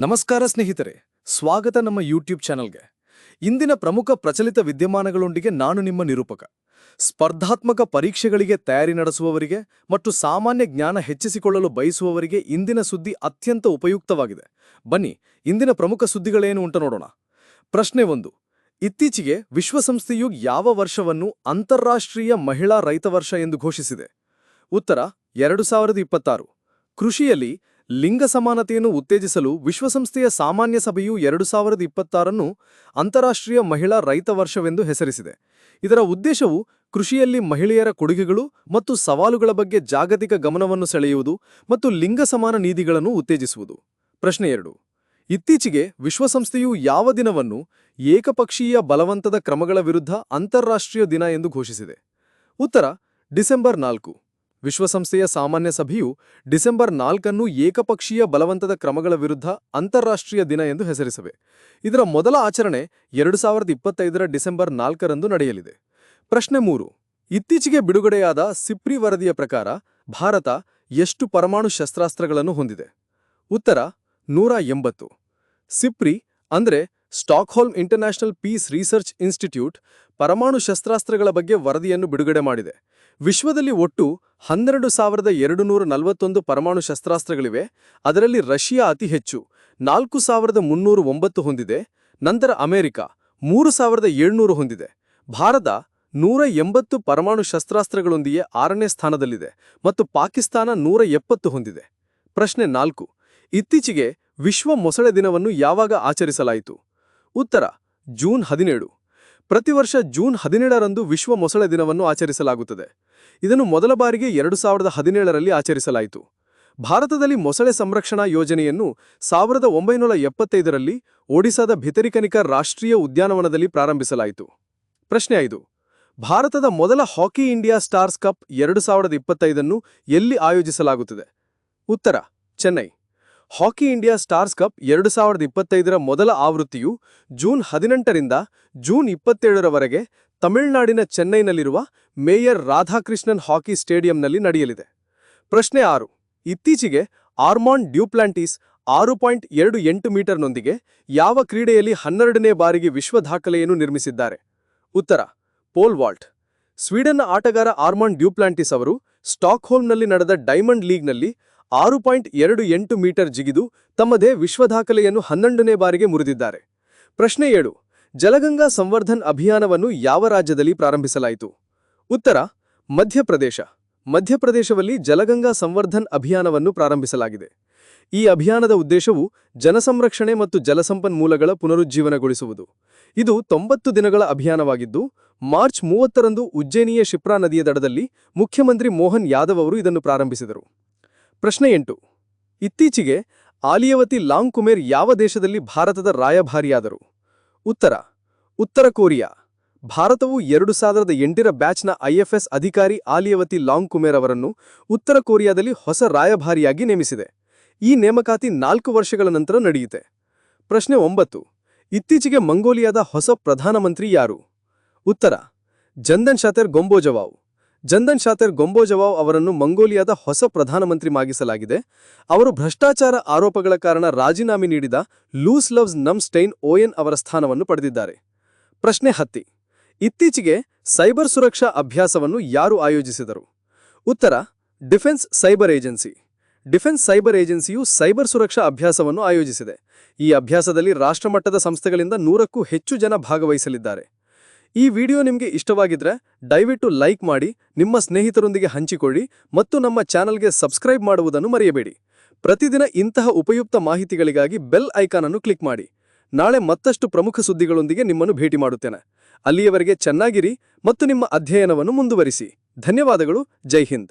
ನಮಸ್ಕಾರ ಸ್ನೇಹಿತರೆ, ಸ್ವಾಗತ ನಮ್ಮ ಯೂಟ್ಯೂಬ್ ಚಾನಲ್ಗೆ. ಇಂದಿನ ಪ್ರಮುಖ ಪ್ರಚಲಿತ ವಿದ್ಯಮಾನಗಳೊಂದಿಗೆ ನಾನು ನಿಮ್ಮ ನಿರೂಪಕ. ಸ್ಪರ್ಧಾತ್ಮಕ ಪರೀಕ್ಷೆಗಳಿಗೆ ತಯಾರಿ ನಡೆಸುವವರಿಗೆ ಮತ್ತು ಸಾಮಾನ್ಯ ಜ್ಞಾನ ಹೆಚ್ಚಿಸಿಕೊಳ್ಳಲು ಬಯಸುವವರಿಗೆ ಇಂದಿನ ಸುದ್ದಿ ಅತ್ಯಂತ ಉಪಯುಕ್ತವಾಗಿದೆ. ಬನ್ನಿ, ಇಂದಿನ ಪ್ರಮುಖ ಸುದ್ದಿಗಳೇನು ಉಂಟು ನೋಡೋಣ. ಪ್ರಶ್ನೆ ಒಂದು, ಇತ್ತೀಚೆಗೆ ವಿಶ್ವಸಂಸ್ಥೆಯು ಯಾವ ವರ್ಷವನ್ನು ಅಂತಾರಾಷ್ಟ್ರೀಯ ಮಹಿಳಾ ರೈತ ವರ್ಷ ಎಂದು ಘೋಷಿಸಿದೆ? ಉತ್ತರ, ಎರಡು ಸಾವಿರದ ಇಪ್ಪತ್ತಾರು. ಕೃಷಿಯಲ್ಲಿ ಲಿಂಗ ಸಮಾನತೆಯನ್ನು ಉತ್ತೇಜಿಸಲು ವಿಶ್ವಸಂಸ್ಥೆಯ ಸಾಮಾನ್ಯ ಸಭೆಯು ಎರಡು ಸಾವಿರದ ಇಪ್ಪತ್ತಾರನ್ನು ಅಂತಾರಾಷ್ಟ್ರೀಯ ಮಹಿಳಾ ರೈತ ವರ್ಷವೆಂದು ಹೆಸರಿಸಿದೆ. ಇದರ ಉದ್ದೇಶವು ಕೃಷಿಯಲ್ಲಿ ಮಹಿಳೆಯರ ಕೊಡುಗೆಗಳು ಮತ್ತು ಸವಾಲುಗಳ ಬಗ್ಗೆ ಜಾಗತಿಕ ಗಮನವನ್ನು ಸೆಳೆಯುವುದು ಮತ್ತು ಲಿಂಗ ಸಮಾನ ನೀತಿಗಳನ್ನು ಉತ್ತೇಜಿಸುವುದು. ಪ್ರಶ್ನೆ ಎರಡು. ಇತ್ತೀಚೆಗೆ ವಿಶ್ವಸಂಸ್ಥೆಯು ಯಾವ ದಿನವನ್ನು ಏಕಪಕ್ಷೀಯ ಬಲವಂತದ ಕ್ರಮಗಳ ವಿರುದ್ಧ ಅಂತಾರಾಷ್ಟ್ರೀಯ ದಿನ ಎಂದು ಘೋಷಿಸಿದೆ. ಉತ್ತರ, ಡಿಸೆಂಬರ್ ನಾಲ್ಕು. ವಿಶ್ವಸಂಸ್ಥೆಯ ಸಾಮಾನ್ಯ ಸಭೆಯು ಡಿಸೆಂಬರ್ ನಾಲ್ಕನ್ನು ಏಕಪಕ್ಷೀಯ ಬಲವಂತದ ಕ್ರಮಗಳ ವಿರುದ್ಧ ಅಂತಾರಾಷ್ಟ್ರೀಯ ದಿನ ಎಂದು ಹೆಸರಿಸವೆ. ಇದರ ಮೊದಲ ಆಚರಣೆ ಎರಡು ಸಾವಿರದ ಇಪ್ಪತ್ತೈದರ ಡಿಸೆಂಬರ್ ನಾಲ್ಕರಂದು ನಡೆಯಲಿದೆ. ಪ್ರಶ್ನೆ ಮೂರು. ಇತ್ತೀಚೆಗೆ ಬಿಡುಗಡೆಯಾದ ಸಿಪ್ರಿ ವರದಿಯ ಪ್ರಕಾರ ಭಾರತ ಎಷ್ಟು ಪರಮಾಣು ಶಸ್ತ್ರಾಸ್ತ್ರಗಳನ್ನು ಹೊಂದಿದೆ? ಉತ್ತರ, ನೂರ ಎಂಬತ್ತು. ಸಿಪ್ರಿ ಅಂದ್ರೆ Stockholm International Peace Research Institute ಪರಮಾಣು ಶಸ್ತ್ರಾಸ್ತ್ರಗಳ ಬಗ್ಗೆ ವರದಿಯನ್ನು ಬಿಡುಗಡೆ ಮಾಡಿದೆ. ವಿಶ್ವದಲ್ಲಿ ಒಟ್ಟು ಹನ್ನೆರಡು ಸಾವಿರದ ಎರಡು ನೂರ ನಲವತ್ತೊಂದು ಪರಮಾಣು ಶಸ್ತ್ರಾಸ್ತ್ರಗಳಿವೆ. ಅದರಲ್ಲಿ ರಷ್ಯಾ ಅತಿ ಹೆಚ್ಚು, ನಾಲ್ಕು ಸಾವಿರದ ಮುನ್ನೂರು ಒಂಬತ್ತು ಹೊಂದಿದೆ. ನಂತರ ಅಮೆರಿಕ, ಮೂರು ಸಾವಿರದ ಏಳ್ನೂರು ಹೊಂದಿದೆ. ಭಾರತ ನೂರ ಎಂಬತ್ತು ಪರಮಾಣು ಶಸ್ತ್ರಾಸ್ತ್ರಗಳೊಂದಿಗೆ ಆರನೇ ಸ್ಥಾನದಲ್ಲಿದೆ ಮತ್ತು ಪಾಕಿಸ್ತಾನ ನೂರ ಎಪ್ಪತ್ತು ಹೊಂದಿದೆ. ಪ್ರಶ್ನೆ ನಾಲ್ಕು, ಇತ್ತೀಚೆಗೆ ವಿಶ್ವ ಮೊಸಳೆ ದಿನವನ್ನು ಯಾವಾಗ ಆಚರಿಸಲಾಯಿತು? ಉತ್ತರ, ಜೂನ್ ಹದಿನೇಳು. ಪ್ರತಿ ವರ್ಷ ಜೂನ್ ಹದಿನೇಳರಂದು ವಿಶ್ವ ಮೊಸಳೆ ದಿನವನ್ನು ಆಚರಿಸಲಾಗುತ್ತದೆ. ಇದನ್ನು ಮೊದಲ ಬಾರಿಗೆ ಎರಡು ಸಾವಿರದ ಹದಿನೇಳರಲ್ಲಿ ಆಚರಿಸಲಾಯಿತು. ಭಾರತದಲ್ಲಿ ಮೊಸಳೆ ಸಂರಕ್ಷಣಾ ಯೋಜನೆಯನ್ನು ಸಾವಿರದ ಒಂಬೈನೂರ ಎಪ್ಪತ್ತೈದರಲ್ಲಿ ಒಡಿಸಾದ ಭಿತರಿಕನಿಕ ರಾಷ್ಟ್ರೀಯ ಉದ್ಯಾನವನದಲ್ಲಿ ಪ್ರಾರಂಭಿಸಲಾಯಿತು. ಪ್ರಶ್ನೆ ಐದು. ಭಾರತದ ಮೊದಲ ಹಾಕಿ ಇಂಡಿಯಾ ಸ್ಟಾರ್ಸ್ ಕಪ್ ಎರಡು ಸಾವಿರದ ಇಪ್ಪತ್ತೈದನ್ನು ಎಲ್ಲಿ ಆಯೋಜಿಸಲಾಗುತ್ತದೆ? ಉತ್ತರ, Chennai. Hockey India stars cup ಎರಡು ಸಾವಿರದ ಇಪ್ಪತ್ತೈದರ ಮೊದಲ ಆವೃತ್ತಿಯು ಜೂನ್ ಹದಿನೆಂಟರಿಂದ ಜೂನ್ ಇಪ್ಪತ್ತೇಳರವರೆಗೆ ತಮಿಳುನಾಡಿನ ಚೆನ್ನೈನಲ್ಲಿರುವ ಮೇಯರ್ ರಾಧಾಕೃಷ್ಣನ್ ಹಾಕಿ ಸ್ಟೇಡಿಯಂನಲ್ಲಿ ನಡೆಯಲಿದೆ. ಪ್ರಶ್ನೆ ಆರು, ಇತ್ತೀಚೆಗೆ ಆರ್ಮಾನ್ ಡ್ಯೂಪ್ಲಾಂಟಿಸ್ ಆರು ಪಾಯಿಂಟ್ ಎರಡು ಎಂಟು ಮೀಟರ್ನೊಂದಿಗೆ ಯಾವ ಕ್ರೀಡೆಯಲ್ಲಿ ಹನ್ನೆರಡನೇ ಬಾರಿಗೆ ವಿಶ್ವ ದಾಖಲೆಯನ್ನು ನಿರ್ಮಿಸಿದ್ದಾರೆ? ಉತ್ತರ, ಪೋಲ್ ವಾಲ್ಟ್. ಸ್ವೀಡನ್ನ ಆಟಗಾರ ಆರ್ಮಾನ್ ಡ್ಯೂಪ್ಲಾಂಟಿಸ್ ಅವರು ಸ್ಟಾಕ್ಹೋಮ್ನಲ್ಲಿ ನಡೆದ ಡೈಮಂಡ್ ಲೀಗ್ನಲ್ಲಿ ಆರು ಪಾಯಿಂಟ್ ಎರಡು ಎಂಟು ಮೀಟರ್ ಜಿಗಿದು ತಮ್ಮದೇ ವಿಶ್ವ ದಾಖಲೆಯನ್ನು ಹನ್ನೊಂದನೇ ಬಾರಿಗೆ ಮುರಿದಿದ್ದಾರೆ. ಪ್ರಶ್ನೆ ಏಳು, ಜಲಗಂಗಾ ಸಂವರ್ಧನ್ ಅಭಿಯಾನವನ್ನು ಯಾವ ರಾಜ್ಯದಲ್ಲಿ ಪ್ರಾರಂಭಿಸಲಾಯಿತು? ಉತ್ತರ, ಮಧ್ಯಪ್ರದೇಶ. ಮಧ್ಯಪ್ರದೇಶದಲ್ಲಿ ಜಲಗಂಗಾ ಸಂವರ್ಧನ್ ಅಭಿಯಾನವನ್ನು ಪ್ರಾರಂಭಿಸಲಾಗಿದೆ. ಈ ಅಭಿಯಾನದ ಉದ್ದೇಶವು ಜನಸಂರಕ್ಷಣೆ ಮತ್ತು ಜಲಸಂಪನ್ಮೂಲಗಳ ಪುನರುಜ್ಜೀವನಗೊಳಿಸುವುದು. ಇದು ತೊಂಬತ್ತು ದಿನಗಳ ಅಭಿಯಾನವಾಗಿದ್ದು, ಮಾರ್ಚ್ ಮೂವತ್ತರಂದು ಉಜ್ಜಯಿನಿಯ ಶಿಪ್ರಾ ನದಿಯ ದಡದಲ್ಲಿ ಮುಖ್ಯಮಂತ್ರಿ ಮೋಹನ್ ಯಾದವ್ ಅವರು ಇದನ್ನು ಪ್ರಾರಂಭಿಸಿದರು. ಪ್ರಶ್ನೆ ಎಂಟು. ಇತ್ತೀಚೆಗೆ ಆಲಿಯವತಿ ಲಾಂಗ್ ಕುಮೇರ್ ಯಾವ ದೇಶದಲ್ಲಿ ಭಾರತದ ರಾಯಭಾರಿಯಾದರು? ಉತ್ತರ ಉತ್ತರ ಕೊರಿಯಾ. ಭಾರತವು ಎರಡು ಸಾವಿರದ ಎಂಟರ ಬ್ಯಾಚ್ನ ಐಎಫ್ಎಸ್ ಅಧಿಕಾರಿ ಆಲಿಯವತಿ ಲಾಂಗ್ ಕುಮೇರ್ ಅವರನ್ನು ಉತ್ತರ ಕೊರಿಯಾದಲ್ಲಿ ಹೊಸ ರಾಯಭಾರಿಯಾಗಿ ನೇಮಿಸಿದೆ. ಈ ನೇಮಕಾತಿ ನಾಲ್ಕು ವರ್ಷಗಳ ನಂತರ ನಡೆಯುತ್ತೆ. ಪ್ರಶ್ನೆ ಒಂಬತ್ತು, ಇತ್ತೀಚೆಗೆ ಮಂಗೋಲಿಯಾದ ಹೊಸ ಪ್ರಧಾನಮಂತ್ರಿ ಯಾರು? ಉತ್ತರ ಜಂದನ್ ಶಾತೆರ್ ಗೊಂಬೋಜವಾವ್. ಜಂದನ್ ಶಾತೆರ್ ಗೊಂಬೋಜವಾವ್ ಅವರನ್ನು ಮಂಗೋಲಿಯಾದ ಹೊಸ ಪ್ರಧಾನಮಂತ್ರಿ ಮಾಗಿಸಲಾಗಿದೆ. ಅವರು ಭ್ರಷ್ಟಾಚಾರ ಆರೋಪಗಳ ಕಾರಣ ರಾಜೀನಾಮೆ ನೀಡಿದ ಲೂಸ್ ಲವ್ಸ್ ನಮ್ ಸ್ಟೈನ್ ಓಯನ್ ಅವರ ಸ್ಥಾನವನ್ನು ಪಡೆದಿದ್ದಾರೆ. ಪ್ರಶ್ನೆ ಹತ್ತಿ. ಇತ್ತೀಚೆಗೆ ಸೈಬರ್ ಸುರಕ್ಷಾ ಅಭ್ಯಾಸವನ್ನು ಯಾರು ಆಯೋಜಿಸಿದರು? ಉತ್ತರ, defence cyber agency. Defence cyber ಏಜೆನ್ಸಿಯು cyber ಸುರಕ್ಷಾ ಅಭ್ಯಾಸವನ್ನು ಆಯೋಜಿಸಿದೆ. ಈ ಅಭ್ಯಾಸದಲ್ಲಿ ರಾಷ್ಟ್ರಮಟ್ಟದ ಸಂಸ್ಥೆಗಳಿಂದ ನೂರಕ್ಕೂ ಹೆಚ್ಚು ಜನ ಭಾಗವಹಿಸಲಿದ್ದಾರೆ. ಈ ವಿಡಿಯೋ ನಿಮಗೆ ಇಷ್ಟವಾಗಿದ್ರೆ ದಯವಿಟ್ಟು ಲೈಕ್ ಮಾಡಿ, ನಿಮ್ಮ ಸ್ನೇಹಿತರೊಂದಿಗೆ ಹಂಚಿಕೊಳ್ಳಿ ಮತ್ತು ನಮ್ಮ ಚಾನಲ್ಗೆ ಸಬ್ಸ್ಕ್ರೈಬ್ ಮಾಡುವುದನ್ನು ಮರೆಯಬೇಡಿ. ಪ್ರತಿದಿನ ಇಂತಹ ಉಪಯುಕ್ತ ಮಾಹಿತಿಗಳಿಗಾಗಿ ಬೆಲ್ ಐಕಾನ್ ಅನ್ನು ಕ್ಲಿಕ್ ಮಾಡಿ. ನಾಳೆ ಮತ್ತಷ್ಟು ಪ್ರಮುಖ ಸುದ್ದಿಗಳೊಂದಿಗೆ ನಿಮ್ಮನ್ನು ಭೇಟಿ ಮಾಡುತ್ತೇನೆ. ಅಲ್ಲಿಯವರೆಗೆ ಚೆನ್ನಾಗಿರಿ ಮತ್ತು ನಿಮ್ಮ ಅಧ್ಯಯನವನ್ನು ಮುಂದುವರಿಸಿ. ಧನ್ಯವಾದಗಳು. ಜೈ ಹಿಂದ್.